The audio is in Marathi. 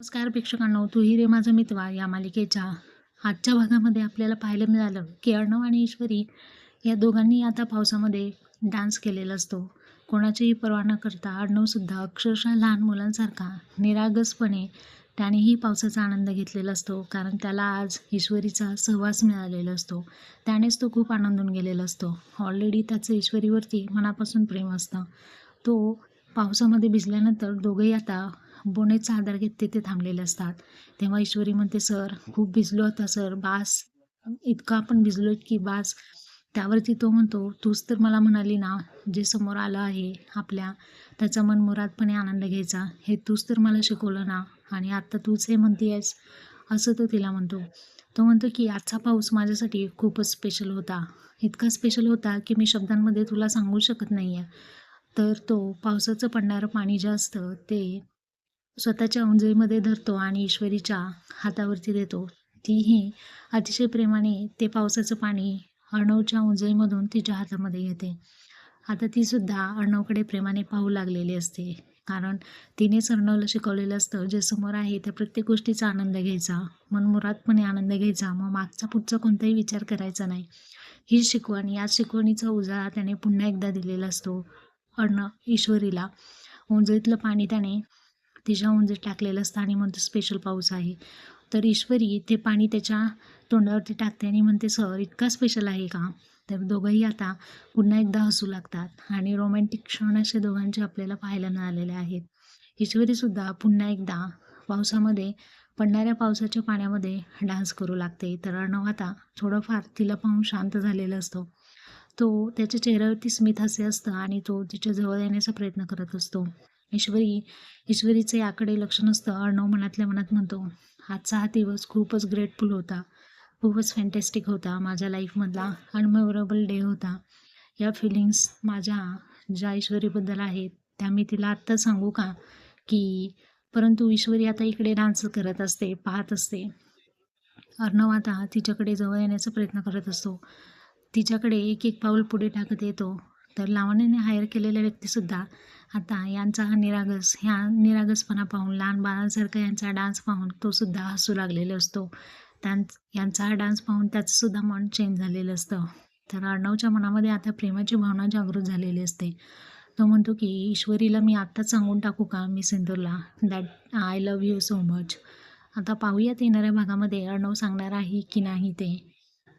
नमस्कार प्रेक्षकांनो तू ही रे माझा मित्र या मालिकेच्या आजच्या भागामध्ये आपल्याला पाहायला मिळालं की अर्णव आणि ईश्वरी या दोघांनी आता पावसामध्ये डान्स केलेला असतो. कोणाचीही पर्वा न करता अर्णवसुद्धा अक्षरशः लहान मुलांसारखा निरागसपणे त्यानेही पावसाचा आनंद घेतलेला असतो. कारण त्याला आज ईश्वरीचा सहवास मिळालेला असतो. त्यानेच तो खूप आनंदून गेलेला असतो. ऑलरेडी त्याचं ईश्वरीवरती मनापासून प्रेम असतं. तो पावसामध्ये भिजल्यानंतर दोघंही आता बोनेचा आधार घेत तिथे थांबलेले असतात. तेव्हा ईश्वरी म्हणते सर खूप भिजलो होता सर. बास इतका आपण भिजलो की बास. त्यावरती तो म्हणतो तूच तर मला म्हणाली ना जे समोर आलं आहे आपल्या त्याचा मनमुरादपणे आनंद घ्यायचा. हे तूच तर मला शिकवलं ना आणि आत्ता तूच हे म्हणते आहेस असं तो तिला म्हणतो. तो म्हणतो की आजचा पाऊस माझ्यासाठी खूपच स्पेशल होता. इतका स्पेशल होता की मी शब्दांमध्ये तुला सांगू शकत नाही आहे तर तो पावसाचं पडणारं पाणी जे असतं ते स्वतःच्या उंजळीमध्ये धरतो आणि ईश्वरीच्या हातावरती देतो. तीही अतिशय प्रेमाने ते पावसाचं पाणी अर्णवच्या उंजळीमधून तिच्या हातामध्ये घेते आता तीसुद्धा अर्णवकडे प्रेमाने पाहू लागलेली असते. कारण तिनेच अर्णवला शिकवलेलं असतं जे समोर आहे त्या प्रत्येक गोष्टीचा आनंद घ्यायचा. मनमुरातपणे आनंद घ्यायचा मग मागचा पुढचा कोणताही विचार करायचा नाही. ही शिकवण या शिकवणीचा उजाळा त्याने पुन्हा एकदा दिलेला असतो. अर्ण ईश्वरीला उंजळीतलं पाणी त्याने तिच्या उंजीत टाकलेलं असतं आणि म्हणतो स्पेशल पाऊस आहे. तर ईश्वरी ते पाणी त्याच्या तोंडावरती टाकते आणि म्हणते सर इतका स्पेशल आहे का? तर दोघंही आता पुन्हा एकदा हसू लागतात आणि रोमॅन्टिक क्षण असे दोघांचे आपल्याला पाहायला मिळालेले आहेत. ईश्वरीसुद्धा पुन्हा एकदा पावसामध्ये पडणाऱ्या पावसाच्या पाण्यामध्ये डान्स करू लागते. तर अर्णव आता थोडंफार तिला पाहून शांत झालेला असतो. तो त्याच्या चेहऱ्यावरती स्मित हसे असतं आणि तो तिच्या जवळ येण्याचा प्रयत्न करत असतो. ईश्वरी ईश्वरीचं याकडे लक्ष नसतं. अर्णव मनातल्या मनात म्हणतो आजचा हा दिवस खूपच ग्रेटफुल होता. खूपच फॅन्टॅस्टिक होता. माझ्या लाईफमधला अनमेमोरेबल डे होता. या फिलिंग्स माझ्या ज्या ईश्वरीबद्दल आहेत त्या मी तिला आत्ता सांगू का? की परंतु ईश्वरी आता इकडे डान्स करत असते पाहत असते. अर्णव आता तिच्याकडे जवळ येण्याचा प्रयत्न करत असतो. तिच्याकडे एक एक पाऊल पुढे टाकत येतो. तर लावणीने हायर केलेल्या व्यक्तीसुद्धा आता यांचा हा निरागस ह्या निरागसपणा पाहून लहान बाळांसारखा यांचा डान्स पाहून तो सुद्धा हसू लागलेला असतो. त्यां यांचा हा डान्स पाहून त्याचंसुद्धा मन चेंज झालेलं असतं. तर अर्णवच्या मनामध्ये आता प्रेमाची भावना जागृत झालेली असते. तो म्हणतो की ईश्वरीला मी आत्ताच सांगून टाकू का मी सिंदूरला? That I love you so much आता पाहूयात येणाऱ्या भागामध्ये अर्णव सांगणार आहे की नाही ते.